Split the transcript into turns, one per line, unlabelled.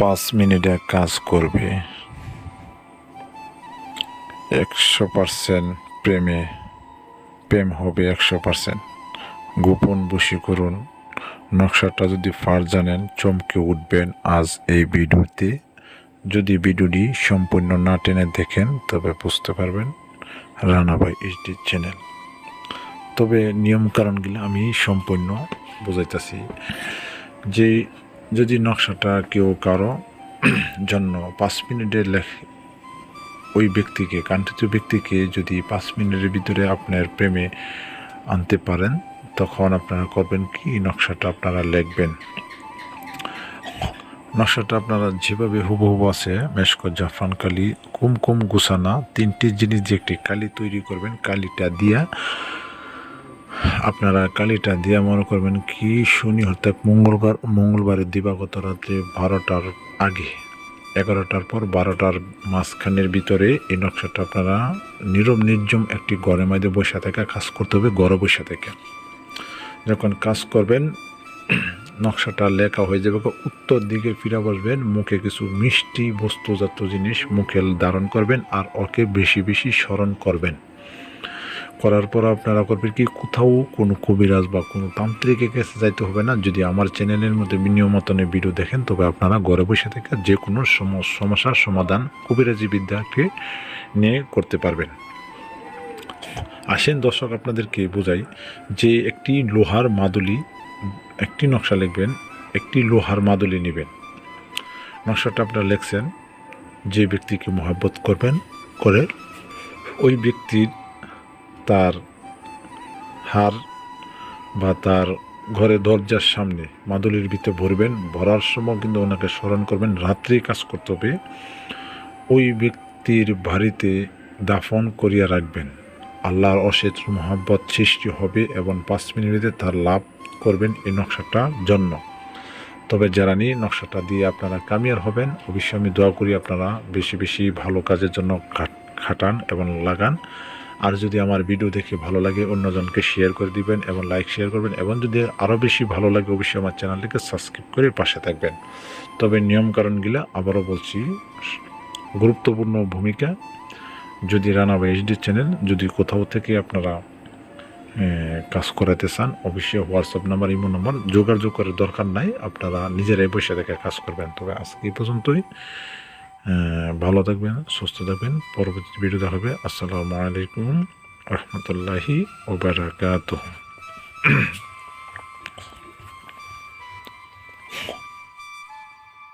পাঁচ মিনিটে কাজ করবে। একশো পার্সেন্ট প্রেমে প্রেম হবে একশো পার্সেন্ট। গোপন বশীকরণ। নকশাটা যদি ফার জানেন, চমকে উঠবেন আজ এই ভিডিওতে। যদি ভিডিওটি সম্পূর্ণ না টেনে দেখেন, তবে বুঝতে পারবেন রানাবাই এইচডি চ্যানেল তবে নিয়ম কারণগুলো আমি সম্পূর্ণ বোঝাইতেছি। যে যদি নকশাটা কেউ কারও জন্য পাঁচ মিনিটের লেখ ওই ব্যক্তিকে, কাঙ্ক্ষিত ব্যক্তিকে যদি পাঁচ মিনিটের ভিতরে আপনার প্রেমে আনতে পারেন, তখন আপনারা করবেন কি? নকশাটা আপনারা লিখবেন। নকশাটা আপনারা যেভাবে হুবহু আছে, মেশক, জাফরান, কালি, কুমকুম গুসানা তিনটি জিনিস দিয়ে একটি কালি তৈরি করবেন। কালিটা দিয়া আপনারা কালিটা দিয়া মনে করবেন কি শনি অর্থাৎ মঙ্গলবার, মঙ্গলবারের দিবাগত রাত্রে বারোটার আগে, এগারোটার পর বারোটার মাঝখানের ভিতরে এই নকশাটা আপনারা নীরব নির্জম একটি ঘরের মধ্যে বসে থেকে কাজ করতে হবে, ঘরে বসে থেকে। যখন কাজ করবেন, নকশাটা লেখা হয়ে যাবে, উত্তর দিকে ফিরে বসবেন, মুখে কিছু মিষ্টি বস্তুজাত জিনিস মুখে ধারণ করবেন আর ওকে বেশি বেশি স্মরণ করবেন। করার পর আপনারা করবেন কি, কোথাও কোনো কবিরাজ বা কোনো তান্ত্রিকের কাছে যাইতে হবে না। যদি আমার চ্যানেলের মধ্যে নিয়মতনের ভিডিও দেখেন, তবে আপনারা ঘরে বসে থেকে যে কোনো সম- সমস্যার সমাধান কবিরাজি বিদ্যাকে নিয়ে করতে পারবেন। আসেন দর্শক, আপনাদেরকে বোঝাই যে একটি লোহার মাদুলি, একটি নকশা লিখবেন, একটি লোহার মাদুলি নেবেন। নকশাটা আপনারা লিখছেন, যে ব্যক্তিকে মহাব্বত করবেন, করে ওই ব্যক্তির তার হার বা তার ঘরে দরজার সামনে মাদুলির ভিতরে ভরবেন, ভরার সময় কিন্তু ওনাকে স্মরণ করবেন, রাত্রি কাজ করতে হবে। ওই ব্যক্তির বাড়িতে দাফন করিয়া রাখবেন। আল্লাহর অশেষ মহাব্বত সৃষ্টি হবে এবং পাঁচ মিনিটে তার লাভ করবেন এই নকশাটার জন্য। তবে যারা নিয়ে নকশাটা দিয়ে আপনারা কামিয়ার হবেন, অবশ্যই আমি দোয়া করি আপনারা বেশি বেশি ভালো কাজের জন্য খাটান এবং লাগান। আর যদি আমার ভিডিও দেখে ভালো লাগে, অন্যজনকে শেয়ার করে দিবেন এবং লাইক শেয়ার করবেন এবং যদি আরও বেশি ভালো লাগে, অবশ্যই আমার চ্যানেলটিকে সাবস্ক্রাইব করে পাশে থাকবেন। তবে নিয়মকানুনগুলো আবারও বলছি, গুরুত্বপূর্ণ ভূমিকা, যদি রানা বা এইচডি চ্যানেল যদি কোথাও থেকে আপনারা কাজ করাতে চান, অবশ্যই হোয়াটসঅ্যাপ নাম্বার ইমো নাম্বার যোগাযোগ করার দরকার নাই, আপনারা নিজেরাই বসে দেখে কাজ করবেন। তবে আজকে এই পর্যন্তই। ভালো থাকবেন সুস্থ থাকবেন। পরবর্তী ভিডিও দেখা হবে। আসসালামু আলাইকুম রহমতুল্লাহি ওবারাকাতুহ।